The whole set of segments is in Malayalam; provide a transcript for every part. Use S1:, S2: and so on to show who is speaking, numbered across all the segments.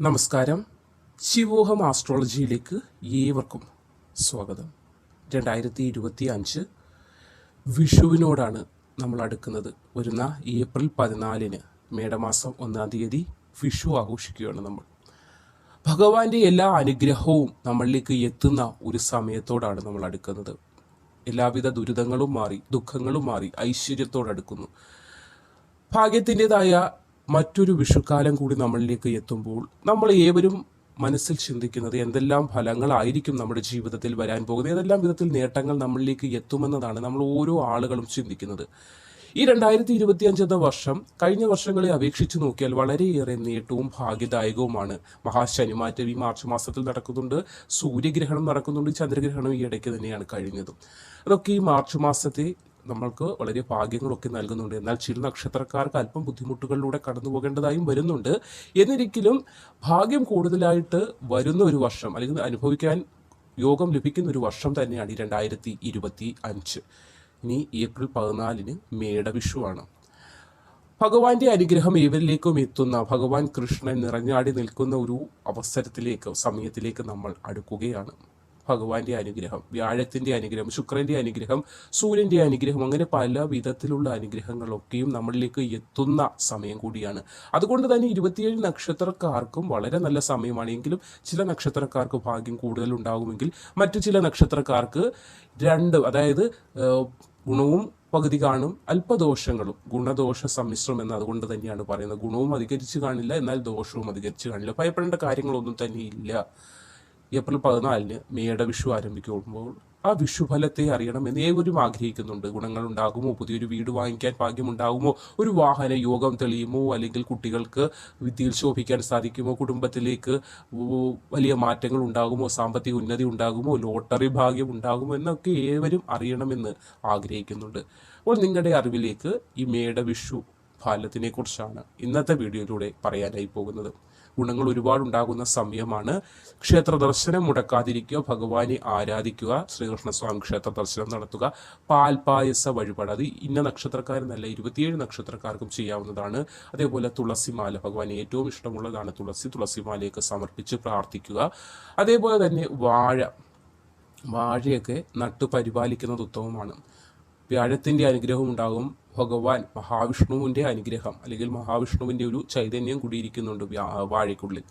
S1: നമസ്കാരം. ശിവോഹം ആസ്ട്രോളജിയിലേക്ക് ഏവർക്കും സ്വാഗതം. രണ്ടായിരത്തി ഇരുപത്തി അഞ്ച് വിഷുവിനോടാണ് നമ്മൾ അടുക്കുന്നത്. വരുന്ന ഏപ്രിൽ പതിനാലിന് മേടമാസം ഒന്നാം തീയതി വിഷു ആഘോഷിക്കുകയാണ് നമ്മൾ. ഭഗവാന്റെ എല്ലാ അനുഗ്രഹവും നമ്മളിലേക്ക് എത്തുന്ന ഒരു സമയത്തോടാണ് നമ്മൾ അടുക്കുന്നത്. എല്ലാവിധ ദുരിതങ്ങളും മാറി ദുഃഖങ്ങളും മാറി ഐശ്വര്യത്തോടടുക്കുന്നു ഭാഗ്യത്തിന്റെതായ മറ്റൊരു വിഷുക്കാലം കൂടി നമ്മളിലേക്ക് എത്തുമ്പോൾ നമ്മൾ ഏവരും മനസ്സിൽ ചിന്തിക്കുന്നത് എന്തെല്ലാം ഫലങ്ങളായിരിക്കും നമ്മുടെ ജീവിതത്തിൽ വരാൻ പോകുന്നത്? ഏതെല്ലാം വിധത്തിൽ നേട്ടങ്ങൾ നമ്മളിലേക്ക് എത്തുമെന്നതാണ് നമ്മൾ ഓരോ ആളുകളും ചിന്തിക്കുന്നത്. ഈ രണ്ടായിരത്തി ഇരുപത്തി അഞ്ചെന്ന വർഷം കഴിഞ്ഞ വർഷങ്ങളെ അപേക്ഷിച്ച് നോക്കിയാൽ വളരെയേറെ നേട്ടവും ഭാഗ്യദായകവുമാണ്. മഹാശനിമാറ്റം ഈ മാർച്ച് മാസത്തിൽ നടക്കുന്നുണ്ട്. സൂര്യഗ്രഹണം നടക്കുന്നുണ്ട്. ചന്ദ്രഗ്രഹണം ഈ ഇടയ്ക്ക് തന്നെയാണ് കഴിഞ്ഞതും. അതൊക്കെ ഈ മാർച്ച് മാസത്തെ നമ്മൾക്ക് വളരെ ഭാഗ്യങ്ങളൊക്കെ നൽകുന്നുണ്ട്. എന്നാൽ ചില നക്ഷത്രക്കാർക്ക് അല്പം ബുദ്ധിമുട്ടുകളിലൂടെ കടന്നു പോകേണ്ടതായും വരുന്നുണ്ട്. എന്നിരിക്കലും ഭാഗ്യം കൂടുതലായിട്ട് വരുന്ന ഒരു വർഷം അല്ലെങ്കിൽ അനുഭവിക്കാൻ യോഗം ലഭിക്കുന്ന ഒരു വർഷം തന്നെയാണ് ഈ രണ്ടായിരത്തി ഇരുപത്തി അഞ്ച് ഇനി ഏപ്രിൽ പതിനാലിന് മേടവിഷുവാണ് ഭഗവാന്റെ അനുഗ്രഹം ഏവരിലേക്കും എത്തുന്ന ഭഗവാൻ കൃഷ്ണൻ നിറഞ്ഞാടി നിൽക്കുന്ന ഒരു അവസരത്തിലേക്ക് സമയത്തിലേക്ക് നമ്മൾ അടുക്കുകയാണ്. ഭഗവാന്റെ അനുഗ്രഹം വ്യാഴത്തിന്റെ അനുഗ്രഹം ശുക്രന്റെ അനുഗ്രഹം സൂര്യന്റെ അനുഗ്രഹം അങ്ങനെ പല വിധത്തിലുള്ള അനുഗ്രഹങ്ങളൊക്കെയും നമ്മളിലേക്ക് എത്തുന്ന സമയം കൂടിയാണ്. അതുകൊണ്ട് തന്നെ ഇരുപത്തിയേഴ് നക്ഷത്രക്കാർക്കും വളരെ നല്ല സമയമാണ്. എങ്കിലും ചില നക്ഷത്രക്കാർക്ക് ഭാഗ്യം കൂടുതൽ ഉണ്ടാകുമെങ്കിൽ മറ്റു ചില നക്ഷത്രക്കാർക്ക് രണ്ട് അതായത് ഗുണവും പകുതി കാണും അല്പദോഷങ്ങളും ഗുണദോഷ സമ്മിശ്രം എന്ന് അതുകൊണ്ട് തന്നെയാണ് പറയുന്നത്. ഗുണവും അധികരിച്ച് കാണില്ല എന്നാൽ ദോഷവും അധികരിച്ച് കാണില്ല. ഭയപ്പെടേണ്ട കാര്യങ്ങളൊന്നും തന്നെ ഇല്ല. ഏപ്രിൽ പതിനാലിന് മേയുടെ മേടവിഷു ആരംഭിക്കുമ്പോൾ ആ വിഷുഫലത്തെ അറിയണമെന്ന് ഏവരും ആഗ്രഹിക്കുന്നുണ്ട്. ഗുണങ്ങൾ ഉണ്ടാകുമോ പുതിയൊരു വീട് വാങ്ങിക്കാൻ ഭാഗ്യമുണ്ടാകുമോ? ഒരു വാഹന യോഗം തെളിയുമോ? അല്ലെങ്കിൽ കുട്ടികൾക്ക് വിദ്യയിൽ ശോഭിക്കാൻ സാധിക്കുമോ? കുടുംബത്തിലേക്ക് വലിയ മാറ്റങ്ങൾ ഉണ്ടാകുമോ? സാമ്പത്തിക ഉന്നതി ഉണ്ടാകുമോ? ലോട്ടറി ഭാഗ്യം ഉണ്ടാകുമോ? എന്നൊക്കെ ഏവരും അറിയണമെന്ന് ആഗ്രഹിക്കുന്നുണ്ട്. അപ്പോൾ നിങ്ങളുടെ അറിവിലേക്ക് ഈ മേടവിഷു ഫലത്തിനെ കുറിച്ചാണ് ഇന്നത്തെ വീഡിയോയിലൂടെ പറയാനായി പോകുന്നത്. ഗുണങ്ങൾ ഒരുപാട് ഉണ്ടാകുന്ന സമയമാണ്. ക്ഷേത്ര ദർശനം മുടക്കാതിരിക്കുക ഭഗവാനെ ആരാധിക്കുക ശ്രീകൃഷ്ണസ്വാമി ക്ഷേത്ര ദർശനം നടത്തുക പാൽപായസ വഴിപാട്. അത് ഇന്ന നക്ഷത്രക്കാരെന്നല്ല ഇരുപത്തിയേഴ് നക്ഷത്രക്കാർക്കും ചെയ്യാവുന്നതാണ്. അതേപോലെ തുളസിമാല ഭഗവാൻ ഏറ്റവും ഇഷ്ടമുള്ളതാണ് തുളസി. തുളസിമാലയൊക്കെ സമർപ്പിച്ച് പ്രാർത്ഥിക്കുക. അതേപോലെ തന്നെ വാഴ. വാഴയൊക്കെ നട്ടു പരിപാലിക്കുന്നത് ഉത്തമമാണ്. വ്യാഴത്തിന്റെ അനുഗ്രഹം ഉണ്ടാകും ഭഗവാൻ മഹാവിഷ്ണുവിന്റെ അനുഗ്രഹം അല്ലെങ്കിൽ മഹാവിഷ്ണുവിന്റെ ഒരു ചൈതന്യം കൂടിയിരിക്കുന്നുണ്ട് വാഴയ്ക്കുള്ളിൽ.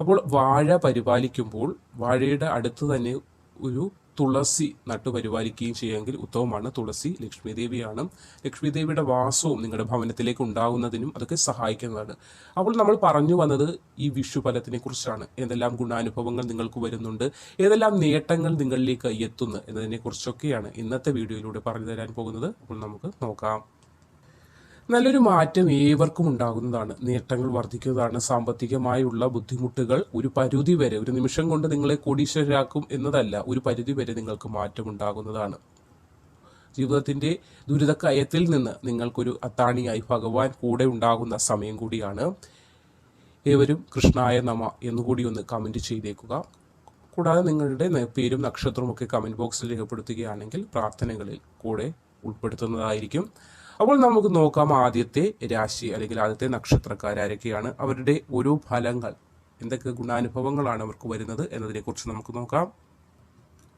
S1: അപ്പോൾ വാഴ പരിപാലിക്കുമ്പോൾ വാഴയുടെ അടുത്ത് തന്നെ ഒരു തുളസി നട്ടു പരിപാലിക്കുകയും ചെയ്യുമെങ്കിൽ ഉത്തമമാണ്. തുളസി ലക്ഷ്മി ദേവിയാണ് ലക്ഷ്മി ദേവിയുടെ വാസവും നിങ്ങളുടെ ഭവനത്തിലേക്ക് ഉണ്ടാകുന്നതിനും അതൊക്കെ സഹായിക്കുന്നതാണ്. അപ്പോൾ നമ്മൾ പറഞ്ഞു വന്നത് ഈ വിഷുഫലത്തിനെ കുറിച്ചാണ്. ഏതെല്ലാം ഗുണാനുഭവങ്ങൾ നിങ്ങൾക്ക് വരുന്നുണ്ട്? ഏതെല്ലാം നേട്ടങ്ങൾ നിങ്ങളിലേക്ക് എത്തുന്നു എന്നതിനെ കുറിച്ചൊക്കെയാണ് ഇന്നത്തെ വീഡിയോയിലൂടെ പറഞ്ഞു തരാൻ പോകുന്നത്. അപ്പോൾ നമുക്ക് നോക്കാം. നല്ലൊരു മാറ്റം ഏവർക്കും ഉണ്ടാകുന്നതാണ്. നേട്ടങ്ങൾ വർദ്ധിക്കുന്നതാണ്. സാമ്പത്തികമായുള്ള ബുദ്ധിമുട്ടുകൾ ഒരു പരിധി വരെ ഒരു നിമിഷം കൊണ്ട് നിങ്ങളെ കോടീശ്വരരാക്കും എന്നതല്ല ഒരു പരിധി വരെ നിങ്ങൾക്ക് മാറ്റം ഉണ്ടാകുന്നതാണ്. ജീവിതത്തിന്റെ ദുരിതക്കയത്തിൽ നിന്ന് നിങ്ങൾക്കൊരു അത്താണിയായി ഭഗവാൻ കൂടെ ഉണ്ടാകുന്ന സമയം കൂടിയാണ്. ഏവരും കൃഷ്ണായ നമ എന്നുകൂടി ഒന്ന് കമന്റ് ചെയ്തേക്കുക. കൂടാതെ നിങ്ങളുടെ പേരും നക്ഷത്രവും ഒക്കെ കമന്റ് ബോക്സിൽ രേഖപ്പെടുത്തുകയാണെങ്കിൽ പ്രാർത്ഥനകളിൽ കൂടെ ഉൾപ്പെടുത്തുന്നതായിരിക്കും. അപ്പോൾ നമുക്ക് നോക്കാം ആദ്യത്തെ രാശി അല്ലെങ്കിൽ ആദ്യത്തെ നക്ഷത്രക്കാർ നക്ഷത്രക്കാരൊക്കെയാണ് അവരുടെ ഓരോ ഫലങ്ങൾ. എന്തൊക്കെ ഗുണാനുഭവങ്ങളാണ് അവർക്ക് വരുന്നത് എന്നതിനെക്കുറിച്ച് നമുക്ക് നോക്കാം.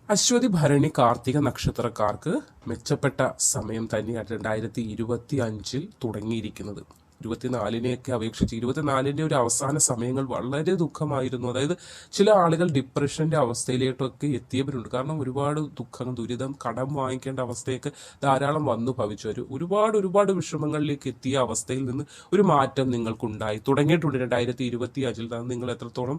S1: അശ്വതി ഭരണി കാർത്തിക നക്ഷത്രക്കാർക്ക് മെച്ചപ്പെട്ട സമയം തന്നെയാണ് രണ്ടായിരത്തി ഇരുപത്തി അഞ്ചിൽ തുടങ്ങിയിരിക്കുന്നത്. ഇരുപത്തിനാലിനെയൊക്കെ അപേക്ഷിച്ച് ഇരുപത്തിനാലിന്റെ ഒരു അവസാന സമയങ്ങൾ വളരെ ദുഃഖമായിരുന്നു. അതായത് ചില ആളുകൾ ഡിപ്രഷന്റെ അവസ്ഥയിലേക്കൊക്കെ എത്തിയവരുണ്ട്. കാരണം ഒരുപാട് ദുഃഖം ദുരിതം കടം വാങ്ങിക്കേണ്ട അവസ്ഥയൊക്കെ ധാരാളം വന്നു ഭവിച്ചവർ ഒരുപാട് ഒരുപാട് വിഷമങ്ങളിലേക്ക് എത്തിയ അവസ്ഥയിൽ നിന്ന് ഒരു മാറ്റം നിങ്ങൾക്കുണ്ടായി. തുടങ്ങിയിട്ടുണ്ട് രണ്ടായിരത്തി ഇരുപത്തി അഞ്ചിൽ നിങ്ങൾ എത്രത്തോളം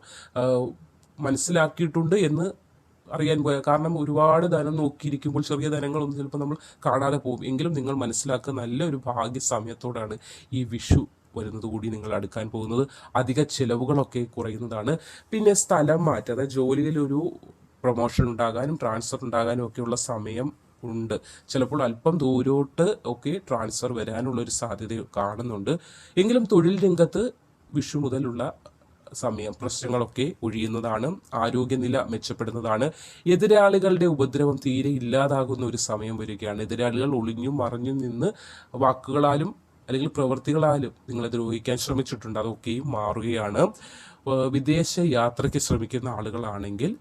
S1: മനസ്സിലാക്കിയിട്ടുണ്ട് എന്ന് അറിയാൻ പോയ കാരണം ഒരുപാട് ധനം നോക്കിയിരിക്കുമ്പോൾ ചെറിയ ധനങ്ങളൊന്നും ചിലപ്പോൾ നമ്മൾ കാണാതെ പോകും. എങ്കിലും നിങ്ങൾ മനസ്സിലാക്കുക നല്ലൊരു ഭാഗ്യ സമയത്തോടാണ് ഈ വിഷു വരുന്നത് കൂടി നിങ്ങൾ അടുക്കാൻ പോകുന്നത്. അധിക ചിലവുകളൊക്കെ കുറയുന്നതാണ്. പിന്നെ സ്ഥലം മാറ്റം. അതായത് ജോലിയിലൊരു പ്രൊമോഷൻ ഉണ്ടാകാനും ട്രാൻസ്ഫർ ഉണ്ടാകാനും ഒക്കെയുള്ള സമയം ഉണ്ട്. ചിലപ്പോൾ അല്പം ദൂരോട്ട് ഒക്കെ ട്രാൻസ്ഫർ വരാനുള്ള ഒരു സാധ്യത കാണുന്നുണ്ട്. എങ്കിലും തൊഴിൽ രംഗത്ത് വിഷു മുതലുള്ള സമയം പ്രശ്നങ്ങളൊക്കെ ഒഴിയുന്നതാണ് ആരോഗ്യനില മെച്ചപ്പെടുന്നതാണ്. എതിരാളികളുടെ ഉപദ്രവം തീരെ ഇല്ലാതാകുന്ന ഒരു സമയം വരികയാണ്. എതിരാളികൾ ഒളിഞ്ഞും മറിഞ്ഞും നിന്ന് വാക്കുകളാലും അല്ലെങ്കിൽ പ്രവൃത്തികളാലും നിങ്ങളെ ദ്രോഹിക്കാൻ ശ്രമിച്ചിട്ടുണ്ട്. അതൊക്കെയും മാറുകയാണ്. വിദേശ യാത്രയ്ക്ക് ശ്രമിക്കുന്ന ആളുകളാണെങ്കിൽ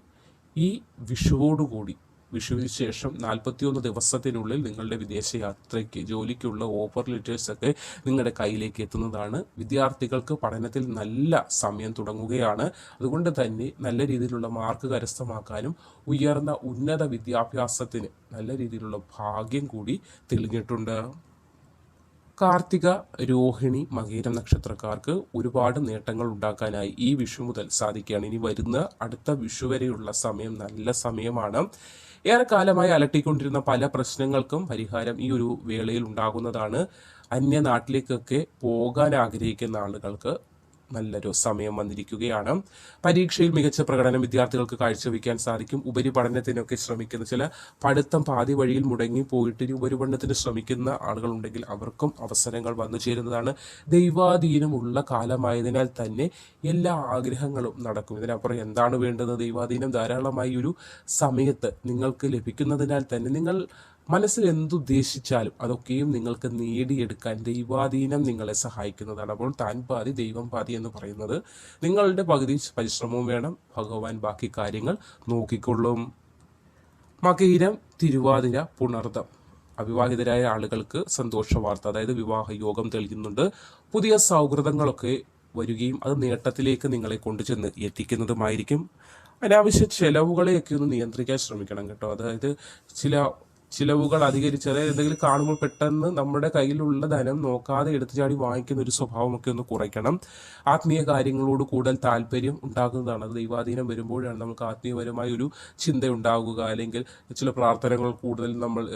S1: ഈ വിഷുവോടുകൂടി വിഷുവിന് ശേഷം നാൽപ്പത്തിയൊന്ന് ദിവസത്തിനുള്ളിൽ നിങ്ങളുടെ വിദേശയാത്രയ്ക്ക് ജോലിക്കുള്ള ഓഫർ ലെറ്റേഴ്സ് ഒക്കെ നിങ്ങളുടെ കയ്യിലേക്ക് എത്തുന്നതാണ്. വിദ്യാർത്ഥികൾക്ക് പഠനത്തിൽ നല്ല സമയം തുടങ്ങുകയാണ്. അതുകൊണ്ട് തന്നെ നല്ല രീതിയിലുള്ള മാർക്ക് കരസ്ഥമാക്കാനും ഉയർന്ന ഉന്നത വിദ്യാഭ്യാസത്തിന് നല്ല രീതിയിലുള്ള ഭാഗ്യം കൂടി തെളിഞ്ഞിട്ടുണ്ട്. കാർത്തിക രോഹിണി മകീരം നക്ഷത്രക്കാർക്ക് ഒരുപാട് നേട്ടങ്ങൾ ഉണ്ടാക്കാനായി ഈ വിഷു മുതൽ സാധിക്കുകയാണ്. ഇനി വരുന്ന അടുത്ത വിഷു വരെയുള്ള സമയം നല്ല സമയമാണ്. ഏറെക്കാലമായി അലട്ടിക്കൊണ്ടിരുന്ന പല പ്രശ്നങ്ങൾക്കും പരിഹാരം ഈ ഒരു വേളയിൽ ഉണ്ടാകുന്നതാണ് അന്യനാട്ടിലേക്കൊക്കെ പോകാൻ ആഗ്രഹിക്കുന്ന ആളുകൾക്ക് നല്ലൊരു സമയം വന്നിരിക്കുകയാണ്. പരീക്ഷയിൽ മികച്ച പ്രകടനം വിദ്യാർത്ഥികൾക്ക് കാഴ്ചവെക്കാൻ സാധിക്കും. ഉപരിപഠനത്തിനൊക്കെ ശ്രമിക്കുന്ന ചില പഠിത്തം പാതി വഴിയിൽ മുടങ്ങി പോയിട്ട് ഇനി ഉപരിപഠനത്തിന് ശ്രമിക്കുന്ന ആളുകളുണ്ടെങ്കിൽ അവർക്കും അവസരങ്ങൾ വന്നു ചേരുന്നതാണ് ദൈവാധീനമുള്ള കാലമായതിനാൽ തന്നെ എല്ലാ ആഗ്രഹങ്ങളും നടക്കും. ഇതിനപ്പുറം എന്താണ് വേണ്ടത്? ദൈവാധീനം ധാരാളമായി ഒരു സമയത്ത് നിങ്ങൾക്ക് ലഭിക്കുന്നതിനാൽ തന്നെ നിങ്ങൾ മനസ്സിൽ എന്തുദ്ദേശിച്ചാലും അതൊക്കെയും നിങ്ങൾക്ക് നേടിയെടുക്കാൻ ദൈവാധീനം നിങ്ങളെ സഹായിക്കുന്നതാണ്. അപ്പോൾ താൻ പാതി ദൈവം പാതി എന്ന് പറയുന്നത് നിങ്ങളുടെ പകുതി പരിശ്രമവും വേണം. ഭഗവാൻ ബാക്കി കാര്യങ്ങൾ നോക്കിക്കൊള്ളും. മകയിരം തിരുവാതിര പുണർതം അവിവാഹിതരായ ആളുകൾക്ക് സന്തോഷ വാർത്ത അതായത് വിവാഹ യോഗം തെളിയുന്നുണ്ട്. പുതിയ സൗഹൃദങ്ങളൊക്കെ വരികയും അത് നേട്ടത്തിലേക്ക് നിങ്ങളെ കൊണ്ടുചെന്ന് എത്തിക്കുന്നതുമായിരിക്കും. അനാവശ്യ ചെലവുകളെയൊക്കെ ഒന്ന് നിയന്ത്രിക്കാൻ ശ്രമിക്കണം കേട്ടോ. അതായത് ചില ചിലവുകൾ അധികരിച്ച് അതായത് എന്തെങ്കിലും കാണുമ്പോൾ പെട്ടെന്ന് നമ്മുടെ കയ്യിലുള്ള ധനം നോക്കാതെ എടുത്തു ചാടി വാങ്ങിക്കുന്ന ഒരു സ്വഭാവമൊക്കെ ഒന്ന് കുറയ്ക്കണം. ആത്മീയ കാര്യങ്ങളോട് കൂടുതൽ താല്പര്യം ഉണ്ടാകുന്നതാണ് അത്. ദൈവാധീനം വരുമ്പോഴാണ് നമുക്ക് ആത്മീയപരമായ ഒരു ചിന്ത ഉണ്ടാകുക. അല്ലെങ്കിൽ ചില പ്രാർത്ഥനകൾ കൂടുതൽ നമ്മൾ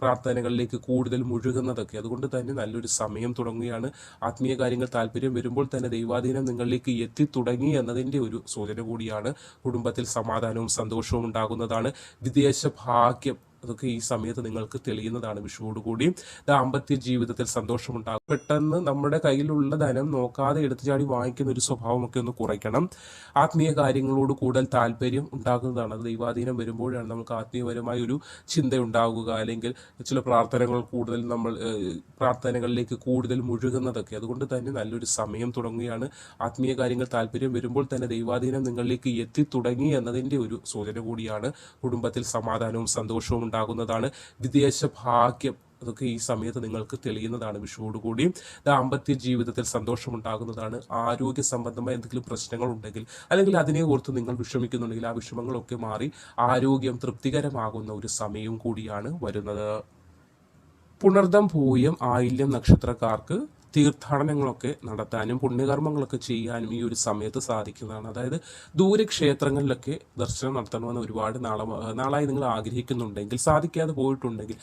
S1: പ്രാർത്ഥനകളിലേക്ക് കൂടുതൽ മുഴുകുന്നതൊക്കെ. അതുകൊണ്ട് തന്നെ നല്ലൊരു സമയം തുടങ്ങുകയാണ്. ആത്മീയ കാര്യങ്ങൾ താല്പര്യം വരുമ്പോൾ തന്നെ ദൈവാധീനം നിങ്ങളിലേക്ക് എത്തി തുടങ്ങി എന്നതിന്റെ ഒരു സൂചന കൂടിയാണ്. കുടുംബത്തിൽ സമാധാനവും സന്തോഷവും ഉണ്ടാകുന്നതാണ്. വിദേശ ഭാഗ്യം അതൊക്കെ ഈ സമയത്ത് നിങ്ങൾക്ക് തെളിയുന്നതാണ് വിഷുവോടുകൂടി. ദാമ്പത്യ ജീവിതത്തിൽ സന്തോഷമുണ്ടാകും. പെട്ടെന്ന് നമ്മുടെ കയ്യിലുള്ള ധനം നോക്കാതെ എടുത്തു ചാടി വാങ്ങിക്കുന്ന ഒരു സ്വഭാവമൊക്കെ ഒന്ന് കുറയ്ക്കണം. ആത്മീയ കാര്യങ്ങളോട് കൂടുതൽ താല്പര്യം ഉണ്ടാകുന്നതാണ്. അത് ദൈവാധീനം വരുമ്പോഴാണ് നമുക്ക് ആത്മീയപരമായ ഒരു ചിന്ത ഉണ്ടാകുക അല്ലെങ്കിൽ ചില പ്രാർത്ഥനകൾ കൂടുതൽ നമ്മൾ പ്രാർത്ഥനകളിലേക്ക് കൂടുതൽ മുഴുകുന്നതൊക്കെ. അതുകൊണ്ട് തന്നെ നല്ലൊരു സമയം തുടങ്ങുകയാണ്. ആത്മീയ കാര്യങ്ങൾ താല്പര്യം വരുമ്പോൾ തന്നെ ദൈവാധീനം നിങ്ങളിലേക്ക് എത്തി തുടങ്ങി എന്നതിന്റെ ഒരു സൂചന കൂടിയാണ് കുടുംബത്തിൽ സമാധാനവും സന്തോഷവും ഉണ്ടാകുന്നതാണ്. വിദേശ ഭാഗ്യം അതൊക്കെ ഈ സമയത്ത് നിങ്ങൾക്ക് തെളിയുന്നതാണ് വിഷുവോടുകൂടി. ദാമ്പത്യ ജീവിതത്തിൽ സന്തോഷമുണ്ടാകുന്നതാണ്. ആരോഗ്യ സംബന്ധമായ എന്തെങ്കിലും പ്രശ്നങ്ങൾ ഉണ്ടെങ്കിൽ അല്ലെങ്കിൽ അതിനെ ഓർത്ത് നിങ്ങൾ വിഷമിക്കുന്നുണ്ടെങ്കിൽ ആ വിഷമങ്ങളൊക്കെ മാറി ആരോഗ്യം തൃപ്തികരമാകുന്ന ഒരു സമയവും കൂടിയാണ് വരുന്നത്. പുണർദം പൂയം ആയില്യം നക്ഷത്രക്കാർക്ക് തീർത്ഥാടനങ്ങളൊക്കെ നടത്താനും പുണ്യകർമ്മങ്ങളൊക്കെ ചെയ്യാനും ഈ ഒരു സമയത്ത് സാധിക്കുന്നതാണ്. അതായത് ദൂരക്ഷേത്രങ്ങളിലൊക്കെ ദർശനം നടത്തണമെന്ന് ഒരുപാട് നാളെ നാളായി നിങ്ങൾ ആഗ്രഹിക്കുന്നുണ്ടെങ്കിൽ സാധിക്കാതെ പോയിട്ടുണ്ടെങ്കിൽ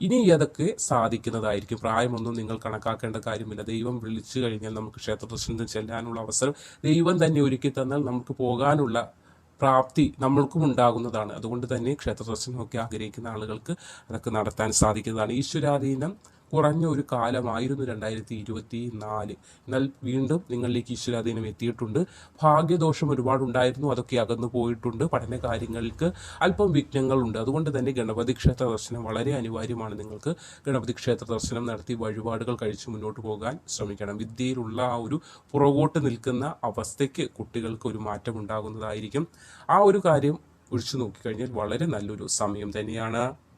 S1: ഇനി അതൊക്കെ സാധിക്കുന്നതായിരിക്കും. പ്രായമൊന്നും നിങ്ങൾ കണക്കാക്കേണ്ട കാര്യമില്ല. ദൈവം വിളിച്ചു കഴിഞ്ഞാൽ നമുക്ക് ക്ഷേത്ര ദർശനത്തിന് ചെല്ലാനുള്ള അവസരം ദൈവം തന്നെ ഒരുക്കി തന്നാൽ നമുക്ക് പോകാനുള്ള പ്രാപ്തി നമ്മൾക്കും ഉണ്ടാകുന്നതാണ്. അതുകൊണ്ട് തന്നെ ക്ഷേത്ര ദർശനമൊക്കെ ആഗ്രഹിക്കുന്ന ആളുകൾക്ക് അതൊക്കെ നടത്താൻ സാധിക്കുന്നതാണ്. ഈശ്വരാധീനം കുറഞ്ഞ ഒരു കാലമായിരുന്നു രണ്ടായിരത്തി ഇരുപത്തി നാല് എന്നാൽ വീണ്ടും നിങ്ങളിലേക്ക് ഈശ്വരാധീനം എത്തിയിട്ടുണ്ട്. ഭാഗ്യദോഷം ഒരുപാടുണ്ടായിരുന്നു. അതൊക്കെ അകന്നു പോയിട്ടുണ്ട്. പഠന കാര്യങ്ങൾക്ക് അല്പം വിഘ്നങ്ങളുണ്ട്. അതുകൊണ്ട് തന്നെ ഗണപതി ക്ഷേത്ര ദർശനം വളരെ അനിവാര്യമാണ് നിങ്ങൾക്ക്. ഗണപതി ക്ഷേത്ര ദർശനം നടത്തി വഴിപാടുകൾ കഴിച്ച് മുന്നോട്ട് പോകാൻ ശ്രമിക്കണം. വിദ്യയിലുള്ള ആ ഒരു പുറകോട്ട് നിൽക്കുന്ന അവസ്ഥയ്ക്ക് കുട്ടികൾക്ക് ഒരു മാറ്റം ഉണ്ടാകുന്നതായിരിക്കും. ആ ഒരു കാര്യം ഒഴിച്ചു നോക്കിക്കഴിഞ്ഞാൽ വളരെ നല്ലൊരു സമയം തന്നെയാണ്.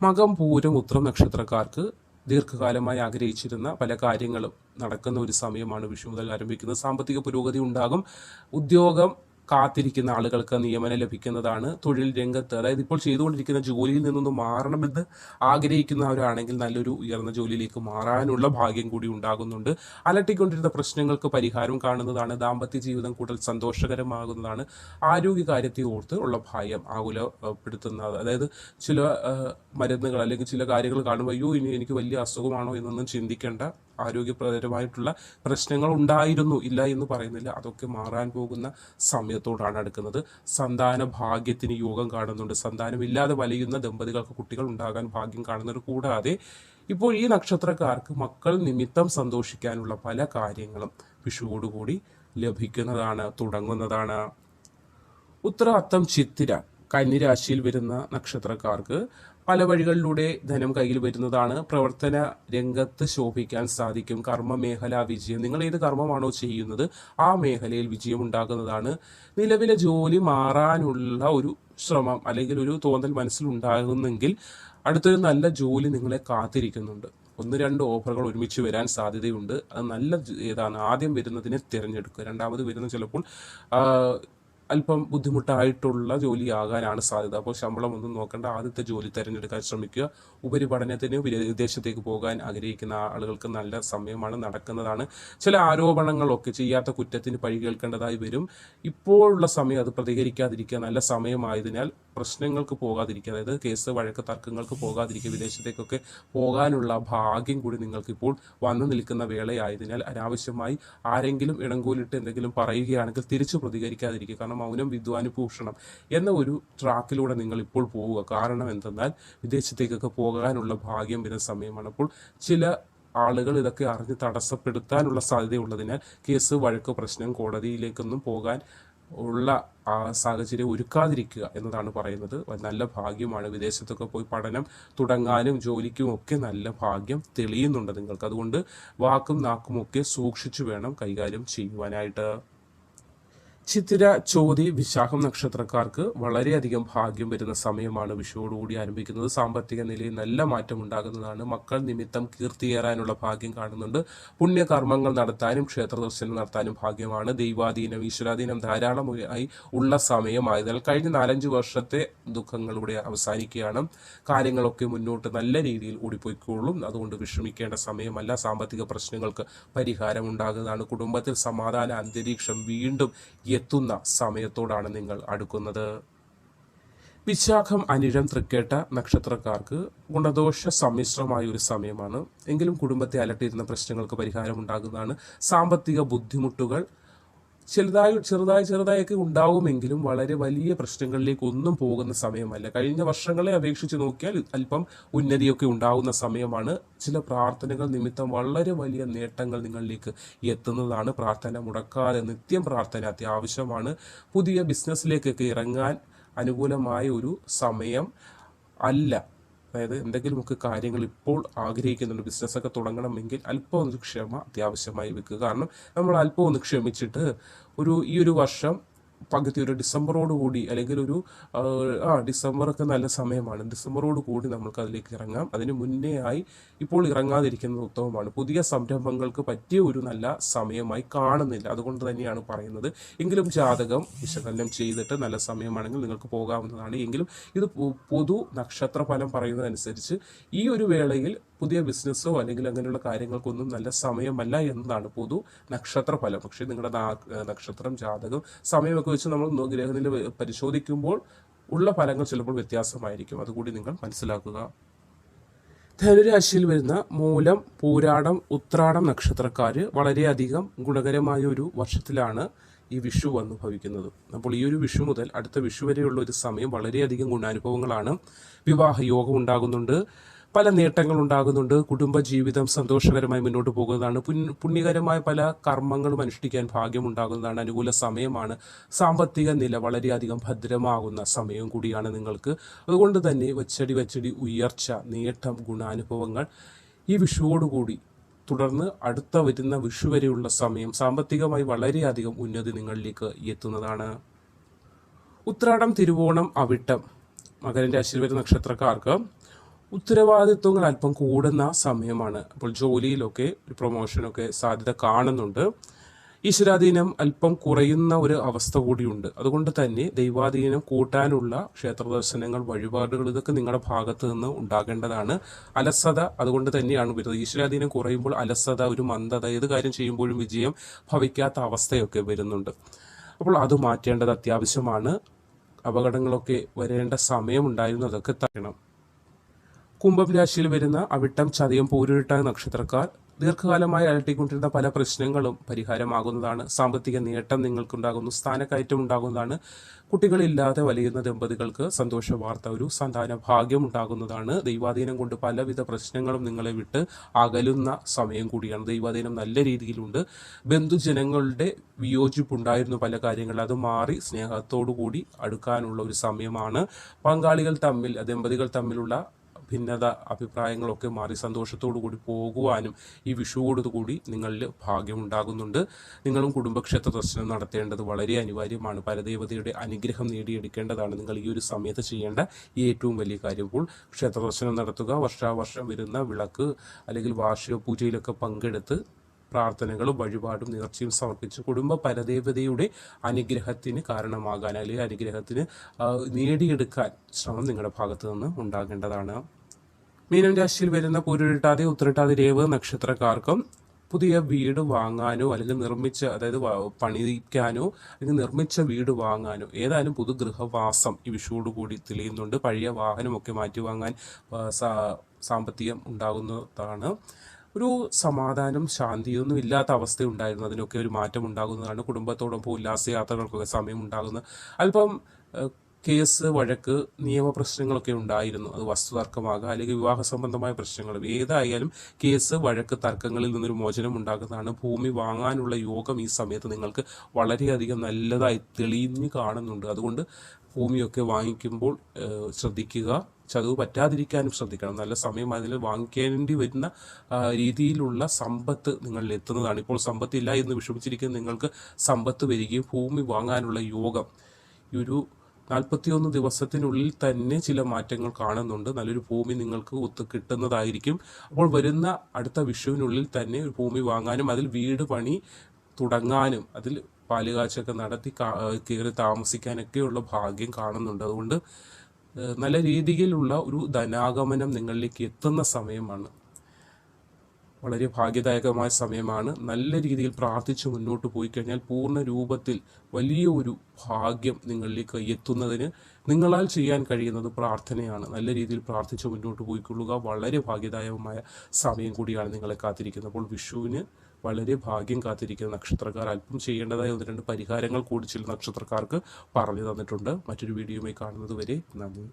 S1: മകം പൂരം ഉത്രം നക്ഷത്രക്കാർക്ക് ദീർഘകാലമായി ആഗ്രഹിച്ചിരുന്ന പല കാര്യങ്ങളും നടക്കുന്ന ഒരു സമയമാണ് വിഷു മുതൽ ആരംഭിക്കുന്നത്. സാമ്പത്തിക പുരോഗതി ഉണ്ടാകും. ഉദ്യോഗം കാത്തിരിക്കുന്ന ആളുകൾക്ക് നിയമനം ലഭിക്കുന്നതാണ് തൊഴിൽ രംഗത്ത്. അതായത് ഇപ്പോൾ ചെയ്തുകൊണ്ടിരിക്കുന്ന ജോലിയിൽ നിന്നൊന്ന് മാറണമെന്ന് ആഗ്രഹിക്കുന്നവരാണെങ്കിൽ നല്ലൊരു ഉയർന്ന ജോലിയിലേക്ക് മാറാനുള്ള ഭാഗ്യം കൂടി ഉണ്ടാകുന്നുണ്ട്. അലട്ടിക്കൊണ്ടിരുന്ന പ്രശ്നങ്ങൾക്ക് പരിഹാരം കാണുന്നതാണ്. ദാമ്പത്യ ജീവിതം കൂടുതൽ സന്തോഷകരമാകുന്നതാണ്. ആരോഗ്യകാര്യത്തെ ഓർത്ത് ഉള്ള ഭയം ആകുലപ്പെടുത്തുന്നത് അതായത് ചില മരുന്നുകൾ അല്ലെങ്കിൽ ചില കാര്യങ്ങൾ കാണുമ്പോൾ അയ്യോ ഇനി എനിക്ക് വലിയ അസുഖമാണോ? എന്നൊന്നും ചിന്തിക്കേണ്ട. ആരോഗ്യപരമായിട്ടുള്ള പ്രശ്നങ്ങൾ ഉണ്ടായിരുന്നു ഇല്ല എന്ന് പറയുന്നില്ല. അതൊക്കെ മാറാൻ പോകുന്ന സമയത്തോടാണ് അടുക്കുന്നത്. സന്താന ഭാഗ്യത്തിന് യോഗം കാണുന്നുണ്ട്. സന്താനമില്ലാതെ വലയുന്ന ദമ്പതികൾക്ക് കുട്ടികൾ ഉണ്ടാകാൻ ഭാഗ്യം കാണുന്നത് കൂടാതെ ഇപ്പോൾ ഈ നക്ഷത്രക്കാർക്ക് മക്കൾ നിമിത്തം സന്തോഷിക്കാനുള്ള പല കാര്യങ്ങളും വിഷുവോടുകൂടി ലഭിക്കുന്നതാണ് തുടങ്ങുന്നതാണ്. ഉത്തര അത്തം ചിത്തിര കന്നിരാശിയിൽ വരുന്ന നക്ഷത്രക്കാർക്ക് പല വഴികളിലൂടെ ധനം കയ്യിൽ വരുന്നതാണ്. പ്രവർത്തന രംഗത്ത് ശോഭിക്കാൻ സാധിക്കും. കർമ്മ മേഖല വിജയം. നിങ്ങൾ ഏത് കർമ്മമാണോ ചെയ്യുന്നത് ആ മേഖലയിൽ വിജയം ഉണ്ടാകുന്നതാണ്. നിലവിലെ ജോലി മാറാനുള്ള ഒരു ശ്രമം അല്ലെങ്കിൽ ഒരു തോന്നൽ മനസ്സിലുണ്ടാകുന്നെങ്കിൽ അടുത്തൊരു നല്ല ജോലി നിങ്ങളെ കാത്തിരിക്കുന്നുണ്ട്. ഒന്ന് രണ്ട് ഓഫറുകൾ ഒരുമിച്ച് വരാൻ സാധ്യതയുണ്ട്. അത് നല്ല ഏതാണ് ആദ്യം വരുന്നതിനെ തിരഞ്ഞെടുക്കുക. രണ്ടാമത് വരുന്ന ചിലപ്പോൾ അല്പം ബുദ്ധിമുട്ടായിട്ടുള്ള ജോലി ജോലിയാകാനാണ് സാധ്യത. അപ്പോൾ ശമ്പളം ഒന്നും നോക്കേണ്ട. ആദ്യത്തെ ജോലി തിരഞ്ഞെടുക്കാൻ ശ്രമിക്കുക. ഉപരിപഠനത്തിന് വിദേ- വിദേശത്തേക്ക് പോകാൻ ആഗ്രഹിക്കുന്ന ആളുകൾക്ക് നല്ല സമയമാണ് നടക്കുന്നതാണ്. ചില ആരോപണങ്ങളൊക്കെ ചെയ്യാത്ത കുറ്റത്തിന് പഴി കേൾക്കേണ്ടതായി വരും. ഇപ്പോഴുള്ള സമയം അത് പ്രതികരിക്കാതിരിക്കുക നല്ല സമയമായതിനാൽ പ്രശ്നങ്ങൾക്ക് പോകാതിരിക്കുക. അതായത് കേസ് വഴക്ക് തർക്കങ്ങൾക്ക് പോകാതിരിക്കുക. വിദേശത്തേക്കൊക്കെ പോകാനുള്ള ഭാഗ്യം കൂടി നിങ്ങൾക്ക് ഇപ്പോൾ വന്നു നിൽക്കുന്ന വേളയായതിനാൽ അനാവശ്യമായി ആരെങ്കിലും ഇടങ്കോലിട്ട് എന്തെങ്കിലും പറയുകയാണെങ്കിൽ തിരിച്ചു പ്രതികരിക്കാതിരിക്കുക. കാരണം മൗനം വിദ്വാനുഭൂഷണം എന്ന ഒരു ട്രാക്കിലൂടെ നിങ്ങൾ ഇപ്പോൾ പോവുക. കാരണം എന്തെന്നാൽ വിദേശത്തേക്കൊക്കെ പോകാനുള്ള ഭാഗ്യം വരുന്ന സമയമാണ്. അപ്പോൾ ചില ആളുകൾ ഇതൊക്കെ അറിഞ്ഞ് തടസ്സപ്പെടുത്താനുള്ള സാധ്യതയുള്ളതിനാൽ കേസ് വഴക്ക് പ്രശ്നം കോടതിയിലേക്കൊന്നും പോകാൻ ഉള്ള ആ സാഹചര്യം ഒരുക്കാതിരിക്കുക എന്നതാണ് പറയുന്നത്. നല്ല ഭാഗ്യമാണ്. വിദേശത്തൊക്കെ പോയി പഠനം തുടങ്ങാനും ജോലിക്കും ഒക്കെ നല്ല ഭാഗ്യം തെളിയുന്നുണ്ട് നിങ്ങൾക്ക്. അതുകൊണ്ട് വാക്കും നാക്കും ഒക്കെ സൂക്ഷിച്ചു വേണം കൈകാര്യം ചെയ്യുവാനായിട്ട്. ചിത്തിര ചോതി വിശാഖം നക്ഷത്രക്കാർക്ക് വളരെയധികം ഭാഗ്യം വരുന്ന സമയമാണ് വിഷുവോടുകൂടി ആരംഭിക്കുന്നത്. സാമ്പത്തിക നിലയിൽ നല്ല മാറ്റം ഉണ്ടാകുന്നതാണ് മക്കൾ നിമിത്തം കീർത്തിയേറാനുള്ള ഭാഗ്യം കാണുന്നുണ്ട്. പുണ്യകർമ്മങ്ങൾ നടത്താനും ക്ഷേത്ര ദർശനം നടത്താനും ഭാഗ്യമാണ്. ദൈവാധീനം ഈശ്വരാധീനം ധാരാളമായി ഉള്ള സമയമായതിനാൽ കഴിഞ്ഞ നാലഞ്ച് വർഷത്തെ ദുഃഖങ്ങളിലൂടെ അവസാനിക്കുകയാണ്. കാര്യങ്ങളൊക്കെ മുന്നോട്ട് നല്ല രീതിയിൽ ഓടിപ്പോയിക്കോളും. അതുകൊണ്ട് വിഷമിക്കേണ്ട സമയമല്ല. സാമ്പത്തിക പ്രശ്നങ്ങൾക്ക് പരിഹാരം ഉണ്ടാകുന്നതാണ് കുടുംബത്തിൽ സമാധാന അന്തരീക്ഷം വീണ്ടും എത്തുന്ന സമയത്തോടാണ് നിങ്ങൾ അടുക്കുന്നത്. വിശാഖം അനിഴം തൃക്കേട്ട നക്ഷത്രക്കാർക്ക് ഗുണദോഷ സമ്മിശ്രമായ ഒരു സമയമാണ്. എങ്കിലും കുടുംബത്തെ അലട്ടിയിരുന്ന പ്രശ്നങ്ങൾക്ക് പരിഹാരം ഉണ്ടാകുന്നതാണ് സാമ്പത്തിക ബുദ്ധിമുട്ടുകൾ. ചെറുതായി ചെറുതായി ചെറുതായൊക്കെ ഉണ്ടാവുമെങ്കിലും വളരെ വലിയ പ്രശ്നങ്ങളിലേക്ക് ഒന്നും പോകുന്ന സമയമല്ല. കഴിഞ്ഞ വർഷങ്ങളെ അപേക്ഷിച്ച് നോക്കിയാൽ അല്പം ഉന്നതിയൊക്കെ ഉണ്ടാകുന്ന സമയമാണ്. ചില പ്രാർത്ഥനകൾ നിമിത്തം വളരെ വലിയ നേട്ടങ്ങൾ നിങ്ങളിലേക്ക് എത്തുന്നതാണ്. പ്രാർത്ഥന മുടക്കാതെ നിത്യം പ്രാർത്ഥന അത്യാവശ്യമാണ്. പുതിയ ബിസിനസ്സിലേക്കൊക്കെ ഇറങ്ങാൻ അനുകൂലമായ ഒരു സമയം അല്ല. അതായത് എന്തെങ്കിലുമൊക്കെ കാര്യങ്ങൾ ഇപ്പോൾ ആഗ്രഹിക്കുന്നുണ്ട് ബിസിനസ്സൊക്കെ തുടങ്ങണമെങ്കിൽ അല്പം ഒന്ന് ക്ഷമ അത്യാവശ്യമായി വെക്കുക. കാരണം നമ്മൾ അല്പം ഒന്ന് ക്ഷമിച്ചിട്ട് ഒരു ഈ ഒരു വർഷം പകുതി ഒരു ഡിസംബറോട് കൂടി അല്ലെങ്കിൽ ഒരു ആ, ഡിസംബറൊക്കെ നല്ല സമയമാണ്. ഡിസംബറോട് കൂടി നമുക്ക് അതിലേക്ക് ഇറങ്ങാം. അതിന് മുന്നേ ആയി ഇപ്പോൾ ഇറങ്ങാതിരിക്കുന്ന ഉത്തമമാണ് പുതിയ സംരംഭങ്ങൾക്ക് പറ്റിയ ഒരു നല്ല സമയമായി കാണുന്നില്ല. അതുകൊണ്ട് തന്നെയാണ് പറയുന്നത്. എങ്കിലും ജാതകം വിശകലനം ചെയ്തിട്ട് നല്ല സമയമാണെങ്കിൽ നിങ്ങൾക്ക് പോകാവുന്നതാണ്. എങ്കിലും ഇത് പൊതു നക്ഷത്ര ഫലം പറയുന്നതനുസരിച്ച് ഈ ഒരു വേളയിൽ പുതിയ ബിസിനസ്സോ അല്ലെങ്കിൽ അങ്ങനെയുള്ള കാര്യങ്ങൾക്കൊന്നും നല്ല സമയമല്ല എന്നതാണ് പൊതു നക്ഷത്ര ഫലം. പക്ഷേ നിങ്ങളുടെ നക്ഷത്രം ജാതകം സമയമൊക്കെ വെച്ച് നമ്മൾ ഗ്രഹനില പരിശോധിക്കുമ്പോൾ ഉള്ള ഫലങ്ങൾ ചിലപ്പോൾ വ്യത്യാസമായിരിക്കും. അതുകൂടി നിങ്ങൾ മനസ്സിലാക്കുക. ധനുരാശിയിൽ വരുന്ന മൂലം പൂരാടം ഉത്രാടം നക്ഷത്രക്കാർ വളരെയധികം ഗുണകരമായ ഒരു വർഷത്തിലാണ് ഈ വിഷു വന്നു ഭവിക്കുന്നത് അപ്പോൾ ഈ ഒരു വിഷു മുതൽ അടുത്ത വിഷു വരെയുള്ള ഒരു സമയം വളരെയധികം ഗുണാനുഭവങ്ങളാണ്. വിവാഹ യോഗം ഉണ്ടാകുന്നുണ്ട്. പല നേട്ടങ്ങൾ ഉണ്ടാകുന്നുണ്ട് കുടുംബ ജീവിതം സന്തോഷകരമായി മുന്നോട്ട് പോകുന്നതാണ്. പുണ്യ- പുണ്യകരമായ പല കർമ്മങ്ങളും അനുഷ്ഠിക്കാൻ ഭാഗ്യം ഉണ്ടാകുന്നതാണ് അനുകൂല സമയമാണ്. സാമ്പത്തിക നില വളരെയധികം ഭദ്രമാകുന്ന സമയം കൂടിയാണ് നിങ്ങൾക്ക്. അതുകൊണ്ട് തന്നെ വച്ചടി വച്ചടി ഉയർച്ച നേട്ടം ഗുണാനുഭവങ്ങൾ ഈ വിഷുവോടുകൂടി തുടർന്ന് അടുത്ത വരുന്ന വിഷു വരെയുള്ള സമയം സാമ്പത്തികമായി വളരെയധികം ഉന്നതി നിങ്ങളിലേക്ക് എത്തുന്നതാണ്. ഉത്രാടം തിരുവോണം അവിട്ടം മകരന്റെ അശ്വര നക്ഷത്രക്കാർക്ക് ഉത്തരവാദിത്വങ്ങൾ അല്പം കൂടുന്ന സമയമാണ്. അപ്പോൾ ജോലിയിലൊക്കെ ഒരു പ്രൊമോഷനൊക്കെ സാധ്യത കാണുന്നുണ്ട്. ഈശ്വരാധീനം അല്പം കുറയുന്ന ഒരു അവസ്ഥ കൂടിയുണ്ട്. അതുകൊണ്ട് തന്നെ ദൈവാധീനം കൂട്ടാനുള്ള ക്ഷേത്രദർശനങ്ങൾ വഴിപാടുകൾ ഇതൊക്കെ നിങ്ങളുടെ ഭാഗത്ത് നിന്ന് ഉണ്ടാകേണ്ടതാണ്. അലസത അതുകൊണ്ട് തന്നെയാണ് വരുന്നത്. ഈശ്വരാധീനം കുറയുമ്പോൾ അലസത ഒരു മന്ദത ഏത് കാര്യം ചെയ്യുമ്പോഴും വിജയം ഭവിക്കാത്ത അവസ്ഥയൊക്കെ വരുന്നുണ്ട്. അപ്പോൾ അത് മാറ്റേണ്ടത് അത്യാവശ്യമാണ്. അപകടങ്ങളൊക്കെ വരേണ്ട സമയമുണ്ടായിരുന്നു അതൊക്കെ തരണം. കുംഭം രാശിയിൽ വരുന്ന അവിട്ടം ചതയം പൂരുരുട്ട നക്ഷത്രക്കാർ ദീർഘകാലമായി അലട്ടിക്കൊണ്ടിരുന്ന പല പ്രശ്നങ്ങളും പരിഹാരമാകുന്നതാണ്. സാമ്പത്തിക നേട്ടം നിങ്ങൾക്കുണ്ടാകുന്നു. സ്ഥാനക്കയറ്റം ഉണ്ടാകുന്നതാണ്. കുട്ടികളില്ലാതെ വലയുന്ന ദമ്പതികൾക്ക് സന്തോഷ വാർത്ത ഒരു സന്താന ഭാഗ്യം ഉണ്ടാകുന്നതാണ്. ദൈവാധീനം കൊണ്ട് പലവിധ പ്രശ്നങ്ങളും നിങ്ങളെ വിട്ട് അകലുന്ന സമയം കൂടിയാണ്. ദൈവാധീനം നല്ല രീതിയിലുണ്ട്. ബന്ധുജനങ്ങളുടെ വിയോജിപ്പുണ്ടായിരുന്നു പല കാര്യങ്ങൾ അത് മാറി സ്നേഹത്തോടു കൂടി അടുക്കാനുള്ള ഒരു സമയമാണ്. പങ്കാളികൾ തമ്മിൽ ദമ്പതികൾ തമ്മിലുള്ള ഭിന്നത അഭിപ്രായങ്ങളൊക്കെ മാറി സന്തോഷത്തോടു കൂടി പോകുവാനും ഈ വിഷുവോടുകൂടി നിങ്ങളിൽ ഭാഗ്യമുണ്ടാകുന്നുണ്ട്. നിങ്ങളും കുടുംബക്ഷേത്ര ദർശനം നടത്തേണ്ടത് വളരെ അനിവാര്യമാണ്. പരദേവതയുടെ അനുഗ്രഹം നേടിയെടുക്കേണ്ടതാണ് നിങ്ങൾ ഈ ഒരു സമയത്ത് ചെയ്യേണ്ട ഏറ്റവും വലിയ കാര്യം. ഇപ്പോൾ ക്ഷേത്ര ദർശനം നടത്തുക വർഷാവർഷം വരുന്ന വിളക്ക് അല്ലെങ്കിൽ വാർഷിക പൂജയിലൊക്കെ പങ്കെടുത്ത് പ്രാർത്ഥനകളും വഴിപാടും നേർച്ചയും സമർപ്പിച്ച് കുടുംബ പരദേവതയുടെ അനുഗ്രഹത്തിന് കാരണമാകാൻ അല്ലെങ്കിൽ അനുഗ്രഹത്തിന് നേടിയെടുക്കാൻ ശ്രമം നിങ്ങളുടെ ഭാഗത്തു നിന്ന് ഉണ്ടാകേണ്ടതാണ്. മീനം രാശിയിൽ വരുന്ന പൂരുരുട്ടാതെ ഉത്തരട്ടാതി രേവ് നക്ഷത്രക്കാർക്കും പുതിയ വീട് വാങ്ങാനോ അല്ലെങ്കിൽ നിർമ്മിച്ച അതായത് പണിയിക്കാനോ അല്ലെങ്കിൽ നിർമ്മിച്ച വീട് വാങ്ങാനോ ഏതായാലും പുതു ഗൃഹവാസം ഈ വിഷുവോടുകൂടി തെളിയുന്നുണ്ട്. പഴയ വാഹനമൊക്കെ മാറ്റി വാങ്ങാൻ സാമ്പത്തികം ഉണ്ടാകുന്നതാണ്. ഒരു സമാധാനം ശാന്തിയൊന്നും ഇല്ലാത്ത അവസ്ഥ ഉണ്ടായിരുന്നു അതിനൊക്കെ ഒരു മാറ്റം ഉണ്ടാകുന്നതാണ് കുടുംബത്തോടൊപ്പം ഉല്ലാസയാത്രകൾക്കൊക്കെ സമയം ഉണ്ടാകുന്നത് അല്പം കേസ് വഴക്ക് നിയമ പ്രശ്നങ്ങളൊക്കെ ഉണ്ടായിരുന്നു. അത് വസ്തുതർക്കമാകാം അല്ലെങ്കിൽ വിവാഹ സംബന്ധമായ പ്രശ്നങ്ങളും. ഏതായാലും കേസ് വഴക്ക് തർക്കങ്ങളിൽ നിന്നൊരു മോചനം ഉണ്ടാക്കുന്നതാണ് ഭൂമി വാങ്ങാനുള്ള യോഗം ഈ സമയത്ത് നിങ്ങൾക്ക് വളരെയധികം നല്ലതായി തെളിഞ്ഞു കാണുന്നുണ്ട്. അതുകൊണ്ട് ഭൂമിയൊക്കെ വാങ്ങിക്കുമ്പോൾ ശ്രദ്ധിക്കുക. ചതുവ് പറ്റാതിരിക്കാനും ശ്രദ്ധിക്കണം. നല്ല സമയം അതിൽ വാങ്ങിക്കേണ്ടി വരുന്ന രീതിയിലുള്ള സമ്പത്ത് നിങ്ങളിൽ എത്തുന്നതാണ്. ഇപ്പോൾ സമ്പത്തില്ല എന്ന് വിഷമിച്ചിരിക്കുന്ന നിങ്ങൾക്ക് സമ്പത്ത് വരികയും ഭൂമി വാങ്ങാനുള്ള യോഗം ഈ ഒരു നാൽപ്പത്തിയൊന്ന് ദിവസത്തിനുള്ളിൽ തന്നെ ചില മാറ്റങ്ങൾ കാണുന്നുണ്ട്. നല്ലൊരു ഭൂമി നിങ്ങൾക്ക് ഒത്ത് കിട്ടുന്നതായിരിക്കും. അപ്പോൾ വരുന്ന അടുത്ത വിഷുവിനുള്ളിൽ തന്നെ ഒരു ഭൂമി വാങ്ങാനും അതിൽ വീട് പണി തുടങ്ങാനും അതിൽ പാലുകാച്ചൊക്കെ നടത്തി കയറി താമസിക്കാനൊക്കെയുള്ള ഭാഗ്യം കാണുന്നുണ്ട്. അതുകൊണ്ട് നല്ല രീതിയിലുള്ള ഒരു ധനാഗമനം നിങ്ങളിലേക്ക് എത്തുന്ന സമയമാണ്. വളരെ ഭാഗ്യദായകമായ സമയമാണ്. നല്ല രീതിയിൽ പ്രാർത്ഥിച്ച് മുന്നോട്ട് പോയി കഴിഞ്ഞാൽ പൂർണ രൂപത്തിൽ വലിയ ഒരു ഭാഗ്യം നിങ്ങളിലേക്ക് എത്തുന്നതിന് നിങ്ങളാൽ ചെയ്യാൻ കഴിയുന്നത് പ്രാർത്ഥനയാണ്. നല്ല രീതിയിൽ പ്രാർത്ഥിച്ച് മുന്നോട്ട് പോയിക്കൊള്ളുക. വളരെ ഭാഗ്യദായകമായ സമയം കൂടിയാണ് നിങ്ങളെ കാത്തിരിക്കുന്നത്. അപ്പോൾ വിഷുവിന് വളരെ ഭാഗ്യം കാത്തിരിക്കുന്ന നക്ഷത്രക്കാർ അല്പം ചെയ്യേണ്ടതായ ഒന്ന് രണ്ട് പരിഹാരങ്ങൾ കൂടി ചില നക്ഷത്രക്കാർക്ക് പറഞ്ഞു തന്നിട്ടുണ്ട്. മറ്റൊരു വീഡിയോയുമായി കാണുന്നത് വരെ നന്ദി.